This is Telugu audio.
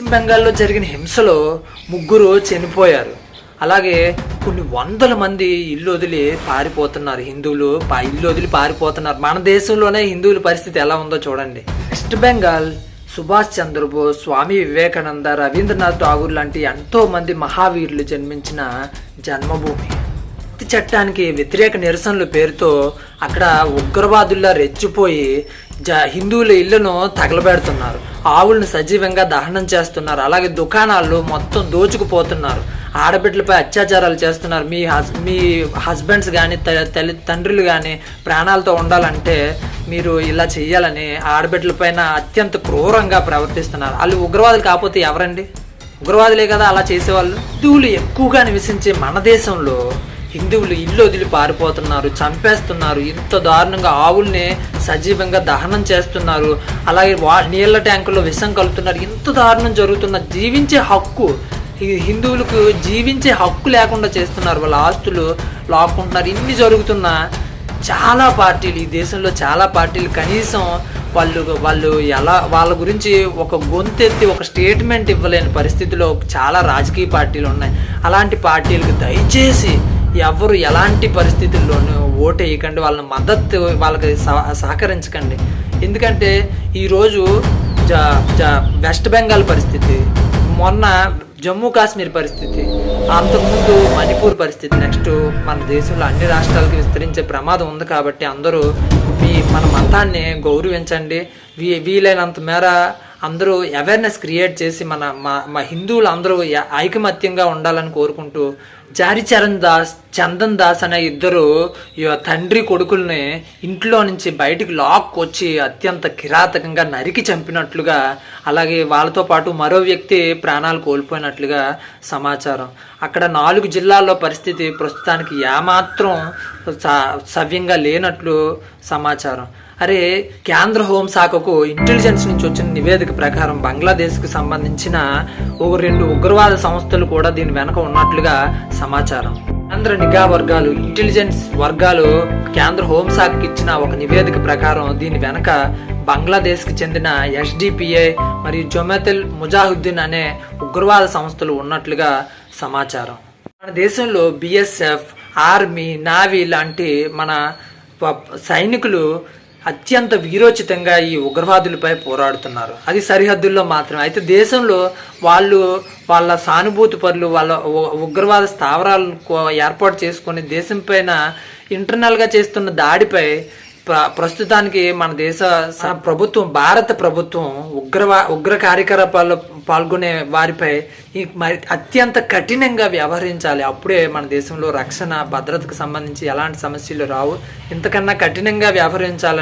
పశ్చిమ బెంగాల్లో జరిగిన హింసలో ముగ్గురు చనిపోయారు. అలాగే కొన్ని వందల మంది ఇల్లు వదిలి పారిపోతున్నారు. హిందువులు ఇల్లు వదిలి పారిపోతున్నారు. మన దేశంలోనే హిందువుల పరిస్థితి ఎలా ఉందో చూడండి. వెస్ట్ బెంగాల్ సుభాష్ చంద్రబోస్ స్వామి వివేకానంద రవీంద్రనాథ్ ఠాగూర్ లాంటి ఎంతో మంది మహావీరులు జన్మించిన జన్మభూమి. భక్తి చట్టానికి వ్యతిరేక నిరసనలు పేరుతో అక్కడ ఉగ్రవాదుల్లా రెచ్చిపోయి జ హిందువుల ఇళ్ళను తగలబెడుతున్నారు. ఆవులను సజీవంగా దహనం చేస్తున్నారు. అలాగే దుకాణాలు మొత్తం దోచుకుపోతున్నారు. ఆడబిడ్డలపై అత్యాచారాలు చేస్తున్నారు. మీ హస్ మీ హస్బెండ్స్ కానీ తల్లి తండ్రులు కానీ ప్రాణాలతో ఉండాలంటే మీరు ఇలా చేయాలని ఆడబిడ్డలపైన అత్యంత క్రూరంగా ప్రవర్తిస్తున్నారు. వాళ్ళు ఉగ్రవాదులు కాకపోతే ఎవరండి? ఉగ్రవాదులే కదా అలా చేసేవాళ్ళు? హిందువులు ఎక్కువగా నివసించే మన దేశంలో హిందువులు ఇల్లు వదిలి పారిపోతున్నారు చంపేస్తున్నారు ఇంత దారుణంగా ఆవుల్ని సజీవంగా దహనం చేస్తున్నారు అలాగే వా నీళ్ళ ట్యాంకుల్లో విషం కలుపుతున్నారు. ఇంత దారుణం జరుగుతున్న జీవించే హక్కు హిందువులకు జీవించే హక్కు లేకుండా చేస్తున్నారు. వాళ్ళ ఆస్తులు లాక్కుంటున్నారు. ఇన్ని జరుగుతున్నా చాలా పార్టీలు ఈ దేశంలో చాలా పార్టీలు కనీసం వాళ్ళు వాళ్ళు ఎలా వాళ్ళ గురించి ఒక గొంతెత్తి ఒక స్టేట్మెంట్ ఇవ్వలేని పరిస్థితిలో చాలా రాజకీయ పార్టీలు ఉన్నాయి. అలాంటి పార్టీలకు దయచేసి ఎవరు ఎలాంటి పరిస్థితుల్లోనూ ఓటు వేయకండి వాళ్ళని మద్దతు వాళ్ళకి సహ- సహకరించకండి. ఎందుకంటే ఈరోజు జ జ వెస్ట్ బెంగాల్ పరిస్థితి మొన్న జమ్మూ కాశ్మీర్ పరిస్థితి అంతకుముందు మణిపూర్ పరిస్థితి నెక్స్ట్ మన దేశంలో అన్ని రాష్ట్రాలకి విస్తరించే ప్రమాదం ఉంది కాబట్టి అందరూ మీ మన మతాన్ని గౌరవించండి. వీ వీలైనంత మేర అందరూ అవేర్నెస్ క్రియేట్ చేసి మన మా మా హిందువులు అందరూ ఐకమత్యంగా ఉండాలని కోరుకుంటూ జారి చరణ్ దాస్ చందన్ దాస్ అనే ఇద్దరు తండ్రి కొడుకుల్ని ఇంట్లో నుంచి బయటికి లాక్ వచ్చి అత్యంత కిరాతకంగా నరికి చంపినట్లుగా అలాగే వాళ్ళతో పాటు మరో వ్యక్తి ప్రాణాలు కోల్పోయినట్లుగా సమాచారం. అక్కడ నాలుగు జిల్లాల్లో పరిస్థితి ప్రస్తుతానికి ఏమాత్రం సవ్యంగా లేనట్లు సమాచారం. అరే కేంద్ర హోంశాఖకు ఇంటెలిజెన్స్ నుంచి వచ్చిన నివేదిక ప్రకారం బంగ్లాదేశ్కు సంబంధించిన ఒక రెండు ఉగ్రవాద సంస్థలు కూడా దీని వెనక ఉన్నట్లుగా సమాచారం. కేంద్ర నిఘా వర్గాలు ఇంటెలిజెన్స్ వర్గాలు కేంద్ర హోంశాఖకి ఇచ్చిన ఒక నివేదిక ప్రకారం దీని వెనక బంగ్లాదేశ్కి చెందిన ఎస్డిపిఐ మరియు జొమాతెల్ ముజాహుద్దీన్ అనే ఉగ్రవాద సంస్థలు ఉన్నట్లుగా సమాచారం. మన దేశంలో బిఎస్ఎఫ్ ఆర్మీ నావీ లాంటి మన ప- సైనికులు అత్యంత వీరోచితంగా ఈ ఉగ్రవాదులపై పోరాడుతున్నారు. అది సరిహద్దుల్లో మాత్రమే. అయితే దేశంలో వాళ్ళు వాళ్ళ సానుభూతి పరులు వాళ్ళ ఉ- ఉగ్రవాద స్థావరాలను ఏర్పాటు చేసుకొని దేశం పైన ఇంటర్నల్గా చేస్తున్న దాడిపై ప్ర ప్రస్తుతానికి మన దేశ స- ప్రభుత్వం భారత ప్రభుత్వం ఉగ్రవా ఉగ్ర కార్యకలాపాల్లో పాల్గొనే వారిపై ఈ మరి అత్యంత కఠినంగా వ్యవహరించాలి. అప్పుడే మన దేశంలో రక్షణ భద్రతకు సంబంధించి ఎలాంటి సమస్యలు రావు. ఇంతకన్నా కఠినంగా వ్యవహరించాలి